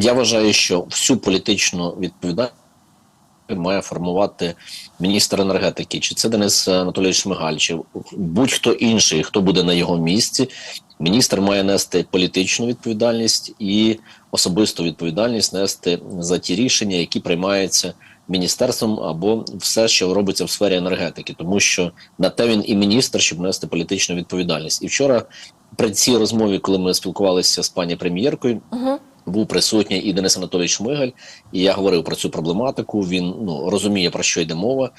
Я вважаю, що всю політичну відповідальність має формувати міністр енергетики, чи це Денис Анатолійович Шмигаль, чи будь-хто інший, хто буде на його місці. Міністр має нести політичну відповідальність і особисту відповідальність нести за ті рішення, які приймаються міністерством або все, що робиться в сфері енергетики, тому що на те він і міністр, щоб нести політичну відповідальність. І вчора при цій розмові, коли ми спілкувалися з пані прем'єркою. Угу. Був присутній і Денис Анатолійович Шмигаль, і я говорив про цю проблематику. Він ну розуміє про що йде мова.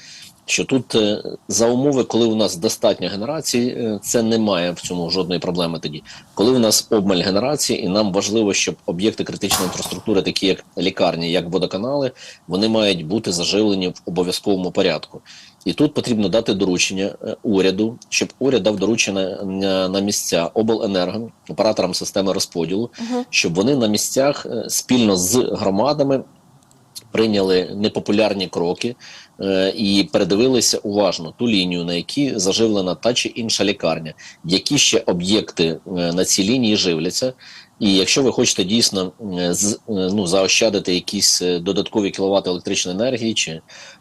Що тут е, за умови, коли у нас достатньо генерацій, е, це немає в цьому жодної проблеми. Тоді, коли у нас обмаль генерації, і нам важливо, щоб об'єкти критичної інфраструктури, такі як лікарні, як водоканали, вони мають бути заживлені в обов'язковому порядку. І тут потрібно дати доручення е, уряду, щоб уряд дав доручення на, на місця обленерго, операторам системи розподілу, Угу. щоб вони на місцях е, спільно з громадами прийняли непопулярні кроки е, і передивилися уважно ту лінію, на якій заживлена та чи інша лікарня, які ще об'єкти е, на цій лінії живляться. І якщо ви хочете дійсно е, ну, заощадити якісь е, додаткові кіловати електричної енергії, чи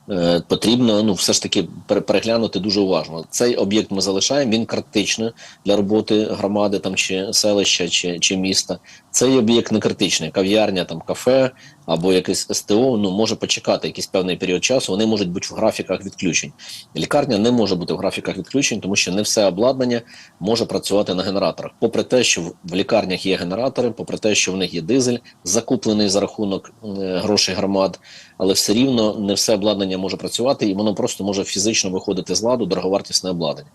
е, потрібно ну все ж таки переглянути дуже уважно. Цей об'єкт ми залишаємо. Він критичний для роботи громади там чи селища, чи, чи міста. Цей об'єкт не критичний. Кав'ярня, там кафе або якесь СТО. Ну може почекати якийсь певний період часу. Вони можуть бути в графіках відключень. Лікарня не може бути в графіках відключень, тому що не все обладнання може працювати на генераторах. Попри те, що в- лікарнях є генератори, попри те, що в них є дизель, закуплений за рахунок е, грошей громад, але все рівно не все обладнання може працювати, і воно просто може фізично виходити з ладу дороговартісне обладнання.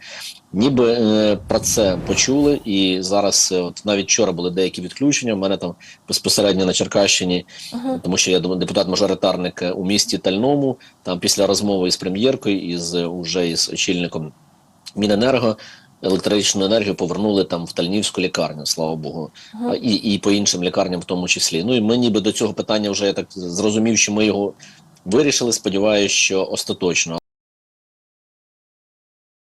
Ніби е, про це почули, і зараз, е, от навіть вчора були деякі відключення. У мене там безпосередньо на Черкащині, Угу. тому що я депутат-мажоритарник у місті Тальному. Там після розмови із прем'єркою, із уже із очільником Міненерго. Електричну енергію повернули там в Тальнівську лікарню, слава Богу, а, і, і по іншим лікарням в тому числі. Ну і ми ніби до цього питання вже я так зрозумів, що ми його вирішили. Сподіваюся, що остаточно.